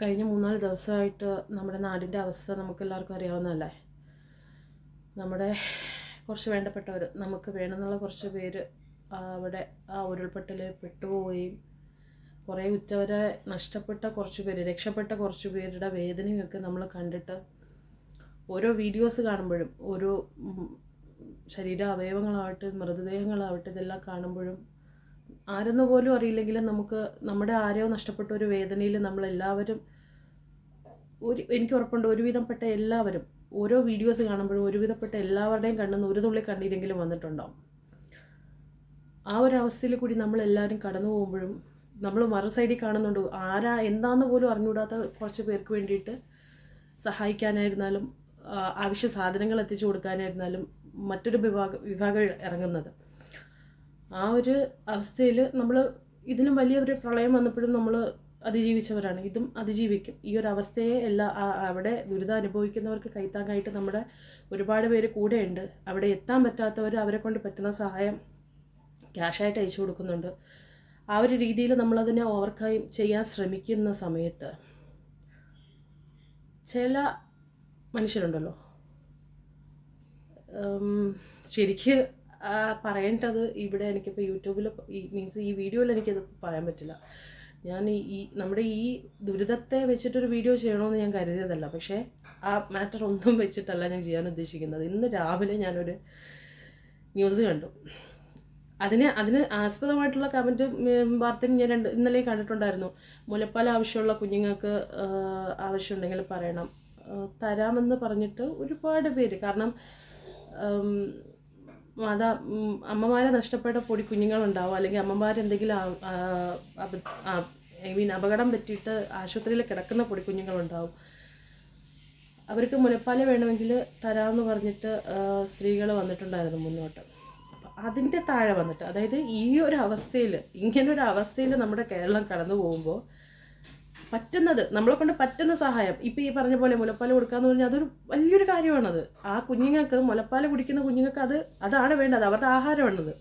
കഴിഞ്ഞ മൂന്നാൽ ദിവസമായിട്ട് നമ്മുടെ നാടിന്റെ അവസ്ഥ നമുക്ക് എല്ലാവർക്കും അറിയാവുന്നതല്ലേ? നമ്മുടെ കുറച്ച് വേണ്ടപ്പെട്ടവർ നമുക്ക് വേണമെന്നുള്ള കുറച്ച് പേര് അവിടെ ആ ഉരുൾപൊട്ടൽ പെട്ടുപോവുകയും കുറേ ഉച്ചവരെ നഷ്ടപ്പെട്ട കുറച്ച് പേര് രക്ഷപ്പെട്ട കുറച്ച് പേരുടെ വേദനയൊക്കെ നമ്മൾ കണ്ടിട്ട് ഓരോ വീഡിയോസ് കാണുമ്പോഴും ഓരോ ശരീര അവയവങ്ങളാവട്ടെ മൃതദേഹങ്ങളാവട്ടെ ഇതെല്ലാം കാണുമ്പോഴും ആരെന്ന് പോലും അറിയില്ലെങ്കിലും നമുക്ക് നമ്മുടെ ആരോ നഷ്ടപ്പെട്ട ഒരു വേദനയിൽ നമ്മളെല്ലാവരും ഒരു എനിക്ക് ഉറപ്പുണ്ട് ഒരുവിധപ്പെട്ട എല്ലാവരും ഓരോ വീഡിയോസ് കാണുമ്പോഴും ഒരുവിധപ്പെട്ട എല്ലാവരുടെയും കണ്ണെന്ന് ഒരു തുള്ളി കണ്ണീരെങ്കിലും വന്നിട്ടുണ്ടാവും. ആ ഒരു അവസ്ഥയിൽ കൂടി നമ്മളെല്ലാവരും കടന്നു പോകുമ്പോഴും നമ്മൾ മറു സൈഡിൽ കാണുന്നുണ്ട് ആരാ എന്താന്ന് പോലും അറിഞ്ഞുകൂടാത്ത കുറച്ച് പേർക്ക് വേണ്ടിയിട്ട് സഹായിക്കാനായിരുന്നാലും ആവശ്യ സാധനങ്ങൾ എത്തിച്ചു കൊടുക്കാനായിരുന്നാലും മറ്റൊരു വിഭാഗ വിഭാഗം ഇറങ്ങുന്നത്. ആ ഒരു അവസ്ഥയിൽ നമ്മൾ ഇതിനും വലിയൊരു പ്രളയം വന്നപ്പോഴും നമ്മൾ അതിജീവിച്ചവരാണ്. ഇതും അതിജീവിക്കും. ഈ ഒരു അവസ്ഥയെ എല്ലാ അവിടെ ദുരിതം അനുഭവിക്കുന്നവർക്ക് കൈത്താങ്ങായിട്ട് നമ്മുടെ ഒരുപാട് പേര് കൂടെയുണ്ട്. അവിടെ എത്താൻ പറ്റാത്തവർ അവരെ കൊണ്ട് പറ്റുന്ന സഹായം ക്യാഷായിട്ട് അയച്ചു കൊടുക്കുന്നുണ്ട്. ആ ഒരു രീതിയിൽ നമ്മളതിനെ ഓവർകം ചെയ്യാൻ ശ്രമിക്കുന്ന സമയത്ത് ചില മനുഷ്യരുണ്ടല്ലോ. ശരിക്ക് പറയേണ്ടത് ഇവിടെ എനിക്കിപ്പോൾ യൂട്യൂബിൽ മീൻസ് ഈ വീഡിയോയിൽ എനിക്കത് പറയാൻ പറ്റില്ല. ഞാൻ ഈ നമ്മുടെ ഈ ദുരിതത്തെ വെച്ചിട്ടൊരു വീഡിയോ ചെയ്യണമെന്ന് ഞാൻ കരുതിയതല്ല. പക്ഷേ ആ മാറ്റർ ഒന്നും വെച്ചിട്ടല്ല ഞാൻ ചെയ്യാൻ ഉദ്ദേശിക്കുന്നത്. ഇന്ന് രാവിലെ ഞാനൊരു ന്യൂസ് കണ്ടു. അതിന് അതിന് ആസ്പദമായിട്ടുള്ള കമന്റ് വാർത്തയും ഞാൻ രണ്ട് ഇന്നലെ കണ്ടിട്ടുണ്ടായിരുന്നു. മുലപ്പാൽ ആവശ്യമുള്ള കുഞ്ഞുങ്ങൾക്ക് ആവശ്യമുണ്ടെങ്കിൽ പറയണം. തരാമെന്ന് പറഞ്ഞിട്ട് ഒരുപാട് പേര്. കാരണം മാതാ അമ്മമാരെ നഷ്ടപ്പെട്ട പൊടി കുഞ്ഞുങ്ങളുണ്ടാവും. അല്ലെങ്കിൽ അമ്മമാരെന്തെങ്കിലും ഐ മീൻ അപകടം പറ്റിയിട്ട് ആശുപത്രിയിൽ കിടക്കുന്ന പൊടി കുഞ്ഞുങ്ങളുണ്ടാവും. അവർക്ക് മുലപ്പാൽ വേണമെങ്കിൽ തരാമെന്ന് പറഞ്ഞിട്ട് സ്ത്രീകൾ വന്നിട്ടുണ്ടായിരുന്നു മുന്നോട്ട്. അപ്പം അതിന്റെ താഴെ വന്നിട്ട് അതായത് ഈ ഒരു അവസ്ഥയിൽ ഇങ്ങനൊരു അവസ്ഥയിൽ നമ്മുടെ കേരളം കടന്നു പോകുമ്പോൾ പറ്റുന്നത് നമ്മളെ കൊണ്ട് പറ്റുന്ന സഹായം. ഇപ്പം ഈ പറഞ്ഞ പോലെ മുലപ്പാൽ കൊടുക്കാന്ന് പറഞ്ഞാൽ അതൊരു വലിയൊരു കാര്യമാണത്. ആ കുഞ്ഞുങ്ങൾക്ക് മുലപ്പാൽ കുടിക്കുന്ന കുഞ്ഞുങ്ങൾക്ക് അത് അതാണ് വേണ്ടത്. അവരുടെ ആഹാരമാണത്.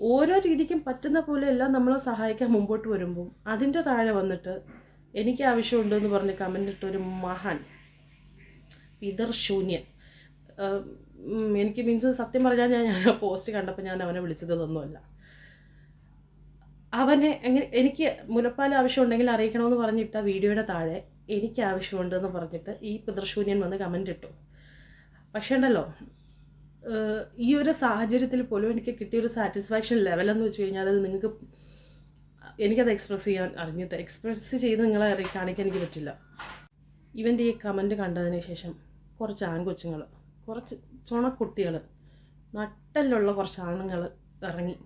ഓരോ രീതിക്കും പറ്റുന്ന പോലെ എല്ലാം നമ്മളെ സഹായിക്കാൻ മുമ്പോട്ട് വരുമ്പോൾ അതിന്റെ താഴെ വന്നിട്ട് എനിക്ക് ആവശ്യമുണ്ട് എന്ന് പറഞ്ഞ് കമന്റ് ഇട്ട ഒരു മഹാൻ പിതർ ശൂന്യൻ. എനിക്ക് മീൻസ് സത്യം പറഞ്ഞാൽ ഞാൻ ആ പോസ്റ്റ് കണ്ടപ്പോൾ ഞാൻ അവനെ വിളിച്ചത് ഇതൊന്നുമല്ല. അവനെ എങ്ങനെ എനിക്ക് മുലപ്പാൽ ആവശ്യമുണ്ടെങ്കിൽ അറിയിക്കണമെന്ന് പറഞ്ഞിട്ട വീഡിയോയുടെ താഴെ എനിക്ക് ആവശ്യമുണ്ടെന്ന് പറഞ്ഞിട്ട് ഈ പിതൃശൂന്യൻ വന്ന് കമന്റ് ഇട്ടു. പക്ഷേ ഉണ്ടല്ലോ ഈ ഒരു സാഹചര്യത്തിൽ പോലും എനിക്ക് കിട്ടിയൊരു സാറ്റിസ്ഫാക്ഷൻ ലെവൽ എന്ന് വെച്ച് കഴിഞ്ഞാൽ അത് നിങ്ങൾക്ക് എനിക്കത് എക്സ്പ്രസ് ചെയ്യാൻ അറിഞ്ഞിട്ട് എക്സ്പ്രസ് ചെയ്ത് നിങ്ങളെ കാണിക്കാൻ എനിക്ക് പറ്റില്ല. ഇവന്റെ ഈ കമന്റ് കണ്ടതിന് ശേഷം കുറച്ച് ആൺകൊച്ചുങ്ങൾ കുറച്ച് ചുണക്കുട്ടികൾ നട്ടലുള്ള കുറച്ച് ആണുങ്ങൾ ഇറങ്ങി.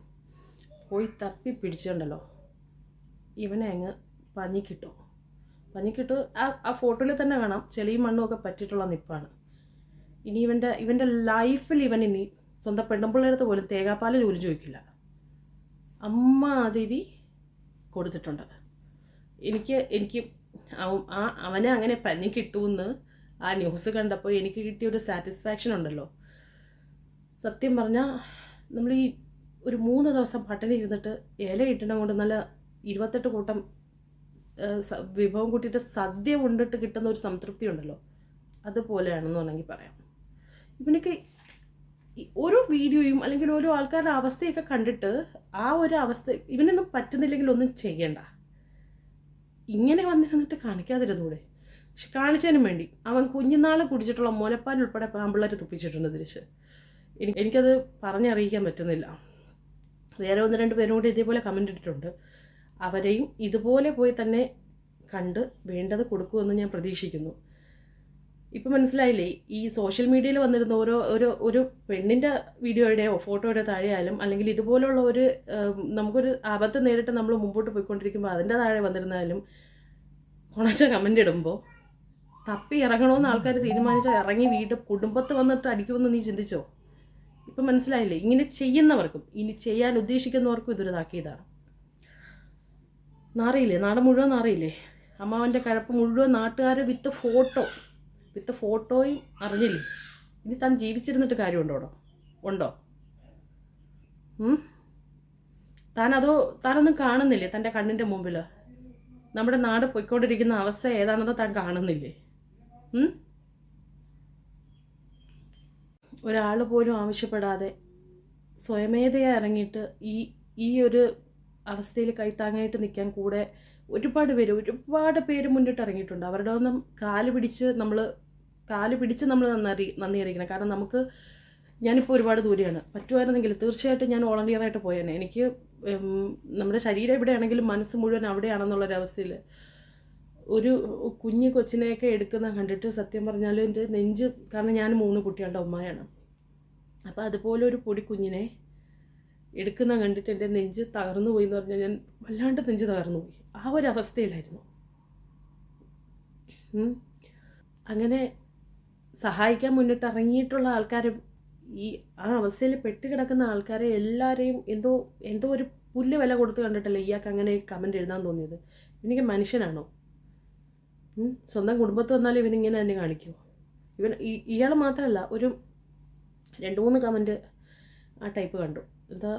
പോയി തപ്പി പിടിച്ചുണ്ടല്ലോ ഇവനെ അങ്ങ് പഞ്ഞിക്കിട്ടു പഞ്ഞിക്കിട്ടു ആ ആ ഫോട്ടോയിൽ തന്നെ കാണാം ചെളിയും മണ്ണും ഒക്കെ പറ്റിയിട്ടുള്ള നിപ്പാണ്. ഇനി ഇവന്റെ ഇവന്റെ ലൈഫിൽ ഇവൻ ഇനി സ്വന്തം പെണ്ണുമ്പിള്ളേടത്ത് പോലും തേങ്ങാപ്പാൽ ജോലി ചോദിക്കില്ല. അമ്മ അതിരി കൊടുത്തിട്ടുണ്ട്. എനിക്ക് എനിക്ക് ആ അവനെ അങ്ങനെ പനി കിട്ടുമെന്ന് ആ ന്യൂസ് കണ്ടപ്പോൾ എനിക്ക് കിട്ടിയ ഒരു സാറ്റിസ്ഫാക്ഷൻ ഉണ്ടല്ലോ. സത്യം പറഞ്ഞാൽ നമ്മൾ ഈ ഒരു മൂന്ന് ദിവസം പട്ടിണി ഇരുന്നിട്ട് ഇല കിട്ടണം കൊണ്ട് നല്ല ഇരുപത്തെട്ട് കൂട്ടം വിഭവം കൂട്ടിയിട്ട് സദ്യ ഉണ്ടിട്ട് കിട്ടുന്ന ഒരു സംതൃപ്തി ഉണ്ടല്ലോ. അതുപോലെയാണെന്ന് വേണമെങ്കിൽ പറയാം. ഇവനൊക്കെ ഓരോ വീഡിയോയും അല്ലെങ്കിൽ ഓരോ ആൾക്കാരുടെ അവസ്ഥയൊക്കെ കണ്ടിട്ട് ആ ഒരു അവസ്ഥ ഇവനൊന്നും പറ്റുന്നില്ലെങ്കിൽ ഒന്നും ചെയ്യണ്ട. ഇങ്ങനെ വന്നിരുന്നിട്ട് കാണിക്കാതിരുന്നൂടെ. പക്ഷെ കാണിച്ചതിനും വേണ്ടി അവൻ കുഞ്ഞുനാൾ കുടിച്ചിട്ടുള്ള മുലപ്പാൽ ഉൾപ്പെടെ പാമ്പിള്ളേർ തുപ്പിച്ചിട്ടുണ്ട് തിരിച്ച് എനി- എനിക്കത് പറഞ്ഞറിയിക്കാൻ പറ്റുന്നില്ല. വേറെ ഒന്ന് രണ്ട് പേരും കൂടി ഇതേപോലെ കമന്റ് ഇട്ടിട്ടുണ്ട്. അവരെയും ഇതുപോലെ പോയി തന്നെ കണ്ട് വേണ്ടത് കൊടുക്കുമെന്ന് ഞാൻ പ്രതീക്ഷിക്കുന്നു. ഇപ്പം മനസ്സിലായില്ലേ ഈ സോഷ്യൽ മീഡിയയിൽ വന്നിരുന്ന ഓരോ ഒരു ഒരു പെണ്ണിന്റെ വീഡിയോയുടെയോ ഫോട്ടോയുടെയോ താഴെയായാലും അല്ലെങ്കിൽ ഇതുപോലുള്ള ഒരു നമുക്കൊരു ആപത്ത് നേരിട്ട് നമ്മൾ മുമ്പോട്ട് പോയിക്കൊണ്ടിരിക്കുമ്പോൾ അതിന്റെ താഴെ വന്നിരുന്നാലും കുണച്ച കമന്റ് ഇടുമ്പോൾ തപ്പി ഇറങ്ങണമെന്ന് ആൾക്കാർ തീരുമാനിച്ചാൽ ഇറങ്ങി വീട് കുടുംബത്ത് വന്നിട്ട് അടിക്കുമെന്ന് നീ ചിന്തിച്ചോ? ഇപ്പം മനസ്സിലായില്ലേ? ഇങ്ങനെ ചെയ്യുന്നവർക്കും ഇനി ചെയ്യാൻ ഉദ്ദേശിക്കുന്നവർക്കും ഇതൊരു താക്കീതാണ് നാറിയില്ലേ? നാട് മുഴുവൻ നാറിയില്ലേ? അമ്മാവന്റെ കഴപ്പ് മുഴുവൻ നാട്ടുകാരെ വിത്ത് ഫോട്ടോ വിത്ത് ഫോട്ടോയും അറിഞ്ഞില്ലേ? ഇനി താൻ ജീവിച്ചിരുന്നിട്ട് കാര്യമുണ്ടോ അവിടെ? ഉണ്ടോ? താനതോ താനൊന്നും കാണുന്നില്ലേ തന്റെ കണ്ണിന്റെ മുമ്പിൽ നമ്മുടെ നാട് പോയിക്കൊണ്ടിരിക്കുന്ന അവസ്ഥ ഏതാണെന്നോ താൻ കാണുന്നില്ലേ? ഒരാൾ പോലും ആവശ്യപ്പെടാതെ സ്വയമേധയാ ഇറങ്ങിയിട്ട് ഈ ഈ ഒരു അവസ്ഥയിൽ കൈത്താങ്ങായിട്ട് നിൽക്കാൻ കൂടെ ഒരുപാട് പേര് ഒരുപാട് പേര് മുന്നിട്ട് ഇറങ്ങിയിട്ടുണ്ട്. അവരുടെ ഒന്നും കാൽ പിടിച്ച് നമ്മൾ കാൽ പിടിച്ച് നമ്മൾ നന്ദി നന്ദി അറിയിക്കണം. കാരണം നമുക്ക് ഞാനിപ്പോൾ ഒരുപാട് ദൂരെയാണ്. പറ്റുമായിരുന്നെങ്കിൽ തീർച്ചയായിട്ടും ഞാൻ വോളണ്ടിയറായിട്ട് പോയേനെ. എനിക്ക് നമ്മുടെ ശരീരം എവിടെയാണെങ്കിലും മനസ്സ് മുഴുവൻ അവിടെയാണെന്നുള്ളൊരവസ്ഥയിൽ ഒരു കുഞ്ഞു കൊച്ചിനെയൊക്കെ എടുക്കുന്ന കണ്ടിട്ട് സത്യം പറഞ്ഞാൽ എന്റെ നെഞ്ച് കാരണം ഞാൻ മൂന്ന് കുട്ടികളുടെ ഉമ്മയാണ്. അപ്പോൾ അതുപോലെ ഒരു പൊടി കുഞ്ഞിനെ എടുക്കുന്ന കണ്ടിട്ട് എന്റെ നെഞ്ച് തകർന്നു പോയി എന്ന് പറഞ്ഞാൽ ഞാൻ വല്ലാണ്ട് നെഞ്ച് തകർന്നു പോയി. ആ ഒരു അവസ്ഥയിലായിരുന്നു. അങ്ങനെ സഹായിക്കാൻ മുന്നിട്ട് ഇറങ്ങിയിട്ടുള്ള ആൾക്കാരെ ഈ ആ അവസ്ഥയിൽ പെട്ട് കിടക്കുന്ന ആൾക്കാരെ എല്ലാവരെയും എന്തോ എന്തോ ഒരു പുല്ല് വില കൊടുത്ത് കണ്ടിട്ടല്ലേ ഇയാൾക്ക് അങ്ങനെ കമന്റ് എഴുതാൻ തോന്നിയത്. ഇവനിക്ക് മനുഷ്യനാണോ? സ്വന്തം കുടുംബത്ത് വന്നാലും ഇവനിങ്ങനെ തന്നെ കാണിക്കുമോ ഇവൻ ഇയാൾ മാത്രമല്ല ഒരു രണ്ട് മൂന്ന് കമന്റ് ആ ടൈപ്പ് കണ്ടു. എന്താ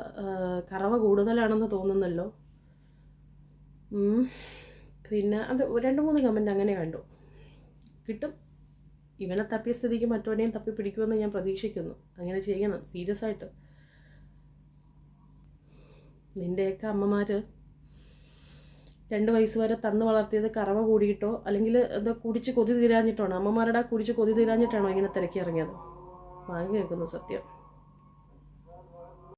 കറവ കൂടുതലാണെന്ന് തോന്നുന്നല്ലോ. പിന്നെ അത് രണ്ട് മൂന്ന് കമന്റ് അങ്ങനെ കണ്ടു. കിട്ടും. ഇവനെ തപ്പിയ സ്ഥിതിക്ക് മറ്റവനെയും തപ്പി പിടിക്കുമെന്ന് ഞാൻ പ്രതീക്ഷിക്കുന്നു. അങ്ങനെ ചെയ്യണം സീരിയസ് ആയിട്ട്. നിന്റെയൊക്കെ അമ്മമാർ രണ്ട് വയസ്സ് വരെ തന്നു വളർത്തിയത് കറവ കൂടിയിട്ടോ അല്ലെങ്കിൽ എന്താ കുടിച്ച് കൊതി തീരാഞ്ഞിട്ടാണോ? അമ്മമാരുടെ കുടിച്ച് കൊതി തീരാഞ്ഞിട്ടാണോ ഇങ്ങനെ തിരക്കി ഇറങ്ങിയത് വാങ്ങി കേൾക്കുന്നു സത്യം.